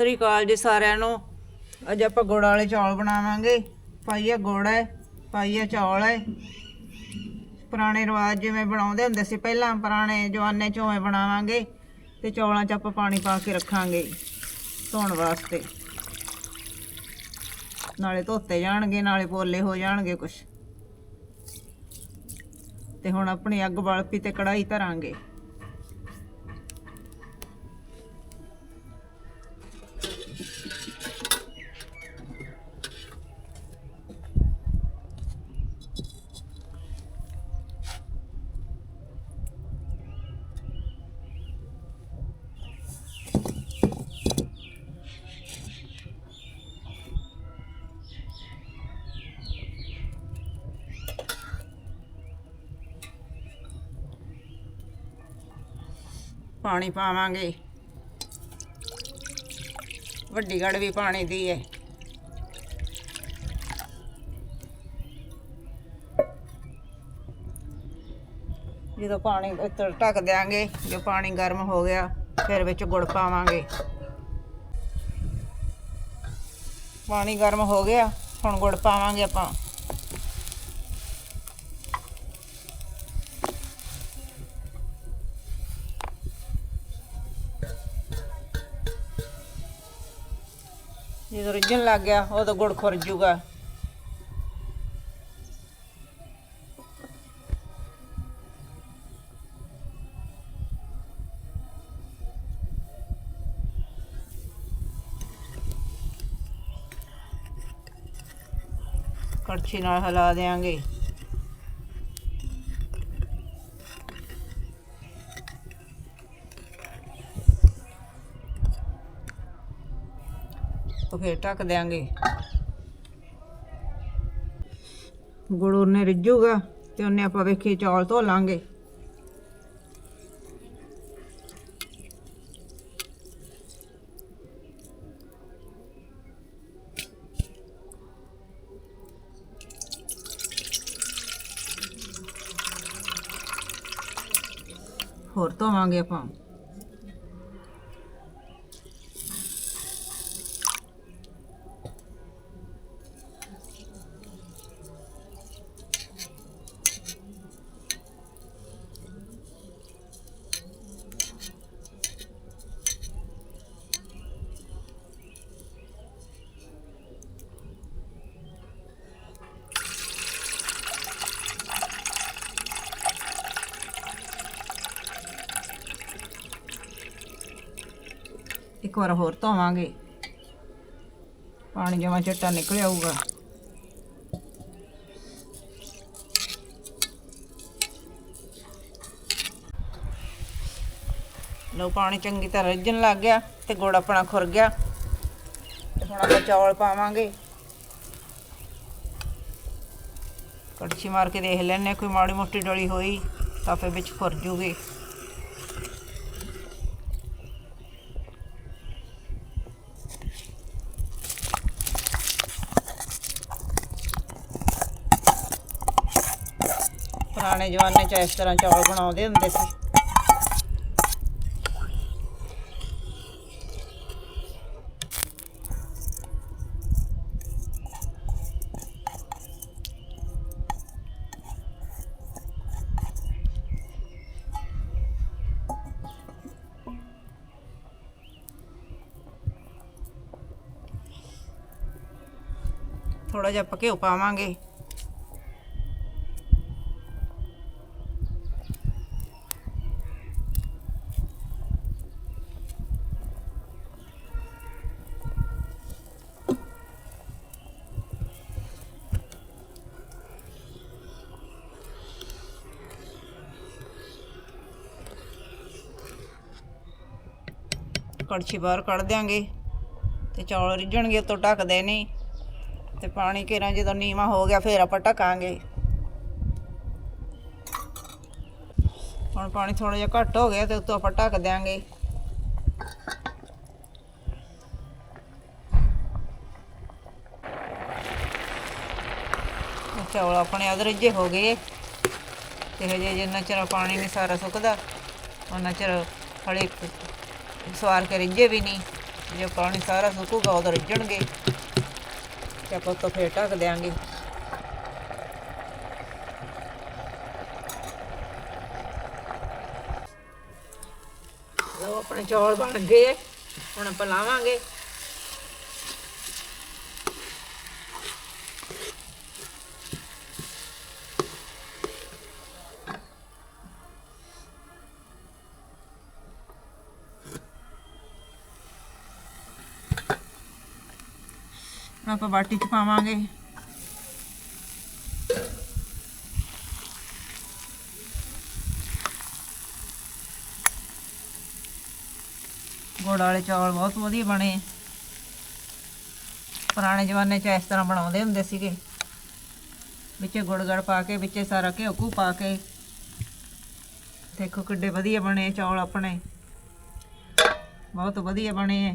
ਸਤਿ ਸ੍ਰੀ ਅਕਾਲ ਜੀ ਸਾਰਿਆਂ ਨੂੰ। ਅੱਜ ਆਪਾਂ ਗੁੜ ਵਾਲੇ ਚੌਲ ਬਣਾਵਾਂਗੇ। ਪਾਈਆ ਗੁੜ ਹੈ, ਪਾਈਆ ਚੌਲ ਹੈ। ਪੁਰਾਣੇ ਰਿਵਾਜ ਜਿਵੇਂ ਬਣਾਉਂਦੇ ਹੁੰਦੇ ਸੀ, ਪਹਿਲਾਂ ਪੁਰਾਣੇ ਜਵਾਨੇ ਚ ਉਵੇਂ ਬਣਾਵਾਂਗੇ ਤੇ ਚੌਲਾਂ 'ਚ ਆਪਾਂ ਪਾਣੀ ਪਾ ਕੇ ਰੱਖਾਂਗੇ ਧੋਣ ਵਾਸਤੇ। ਨਾਲੇ ਧੋਤੇ ਜਾਣਗੇ, ਨਾਲੇ ਪੋਲੇ ਹੋ ਜਾਣਗੇ ਕੁਛ। ਤੇ ਹੁਣ ਆਪਣੀ ਅੱਗ ਬਲ ਪਈ ਤੇ ਕੜਾਈ ਧਰਾਂਗੇ। ਪਾਣੀ ਪਾਵਾਂਗੇ। ਵੱਡੀ ਗੜ ਵੀ ਪਾਣੀ ਦੀ ਹੈ ਜਦੋਂ ਪਾਣੀ ਉੱਤਰ ਢੱਕ ਦਿਆਂਗੇ, ਜੇ ਪਾਣੀ ਗਰਮ ਹੋ ਗਿਆ, ਫਿਰ ਵਿੱਚ ਗੁੜ ਪਾਵਾਂਗੇ। ਪਾਣੀ ਗਰਮ ਹੋ ਗਿਆ, ਹੁਣ ਗੁੜ ਪਾਵਾਂਗੇ ਆਪਾਂ। ਜਦੋਂ ਰਿੱਝਣ ਲੱਗ ਗਿਆ ਉਦੋਂ ਗੁੜ ਖੁਰ ਜੂਗਾ। ਕੜਛੀ ਨਾਲ ਹਿਲਾ ਦੇਾਂਗੇ ਉਹ ਫੇਰ ਢੱਕ ਦਿਆਂਗੇ। ਗੁੜ ਉਹਨੇ ਰਿੱਝੂਗਾ ਤੇ ਉਹਨੇ ਆਪਾਂ ਵੇਖੀ ਚੌਲ ਧੋ ਲਾਂਗੇ। ਹੋਰ ਧੋਵਾਂਗੇ ਆਪਾਂ। ਇੱਕ ਵਾਰ ਹੋਰ ਧੋਵਾਂਗੇ। ਪਾਣੀ ਜਮਾ ਚਿੱਟਾ ਨਿਕਲ ਆਊਗਾ ਲੋ ਪਾਣੀ ਚੰਗੀ ਤਰ੍ਹਾਂ ਰਿੱਝਣ ਲੱਗ ਗਿਆ ਤੇ ਗੁੜ ਆਪਣਾ ਖੁਰ ਗਿਆ। ਤੇ ਹੁਣ ਆਪਾਂ ਚੌਲ ਪਾਵਾਂਗੇ। ਕੜਛੀ ਮਾਰ ਕੇ ਦੇਖ ਲੈਣੇ ਕੋਈ ਮਾੜੀ ਮੋਟੀ ਡਲੀ ਹੋਈ ਤਾਂ ਫੇ ਵਿੱਚ ਖੁਰ ਜੂਗੀ। ਪੁਰਾਣੇ ਜ਼ਮਾਨੇ 'ਚ ਇਸ ਤਰ੍ਹਾਂ ਚੌਲ ਬਣਾਉਂਦੇ ਹੁੰਦੇ ਸੀ। ਥੋੜਾ ਜਿਹਾ ਆਪਾਂ ਘਿਓ ਪਾਵਾਂਗੇ। ਕੜਛੀ ਬਾਹਰ ਕੱਢ ਦਿਆਂਗੇ ਤੇ ਚੌਲ ਰਿੱਝਣਗੇ, ਉੱਤੋਂ ਢੱਕਦੇ ਨਹੀਂ। ਤੇ ਪਾਣੀ ਘੇਰਾ ਜਦੋਂ ਨੀਵਾ ਹੋ ਗਿਆ, ਫਿਰ ਆਪਾਂ ਢਕਾਂਗੇ। ਹੁਣ ਪਾਣੀ ਥੋੜਾ ਜਿਹਾ ਘੱਟ ਹੋ ਗਿਆ ਤੇ ਉੱਤੋਂ ਆਪਾਂ ਢੱਕ ਦਿਆਂਗੇ। ਚੌਲ ਆਪਣੇ ਅਧ ਰਿੱਝੇ ਹੋ ਗਏ। ਤੇ ਹਜੇ ਜਿੰਨਾ ਚਿਰ ਪਾਣੀ ਨਹੀਂ ਸਾਰਾ ਸੁੱਕਦਾ ਉਹਨਾਂ ਚਿਰ ਹਲੇ ਸਵਾਰ ਕੇ ਰਿੱਝੇ ਵੀ ਨਹੀਂ। ਜੇ ਪਾਣੀ ਸਾਰਾ ਸੁੱਕੂਗਾ ਉਦੋਂ ਰਿੱਝਣਗੇ। ਤੇ ਆਪਾਂ ਉੱਤੋਂ ਫੇਰ ਢੱਕ ਦਿਆਂਗੇ। ਲਓ, ਆਪਣੇ ਚੌਲ ਬਣ ਗਏ। ਹੁਣ ਆਪਾਂ ਲਾਵਾਂਗੇ। ਹੁਣ ਆਪਾਂ ਬਾਟੀ ਚ ਪਾਵਾਂਗੇ। ਗੁੜ ਵਾਲੇ ਚੌਲ ਬਹੁਤ ਵਧੀਆ ਬਣੇ। ਪੁਰਾਣੇ ਜ਼ਮਾਨੇ 'ਚ ਇਸ ਤਰ੍ਹਾਂ ਬਣਾਉਂਦੇ ਹੁੰਦੇ ਸੀਗੇ। ਵਿੱਚ ਗੁੜ ਗੜ ਪਾ ਕੇ, ਵਿੱਚ ਸਾਰਾ ਘਿਓ ਘੂ ਪਾ ਕੇ। ਦੇਖੋ ਕਿੱਡੇ ਵਧੀਆ ਬਣੇ ਚੌਲ ਆਪਣੇ। ਬਹੁਤ ਵਧੀਆ ਬਣੇ ਐ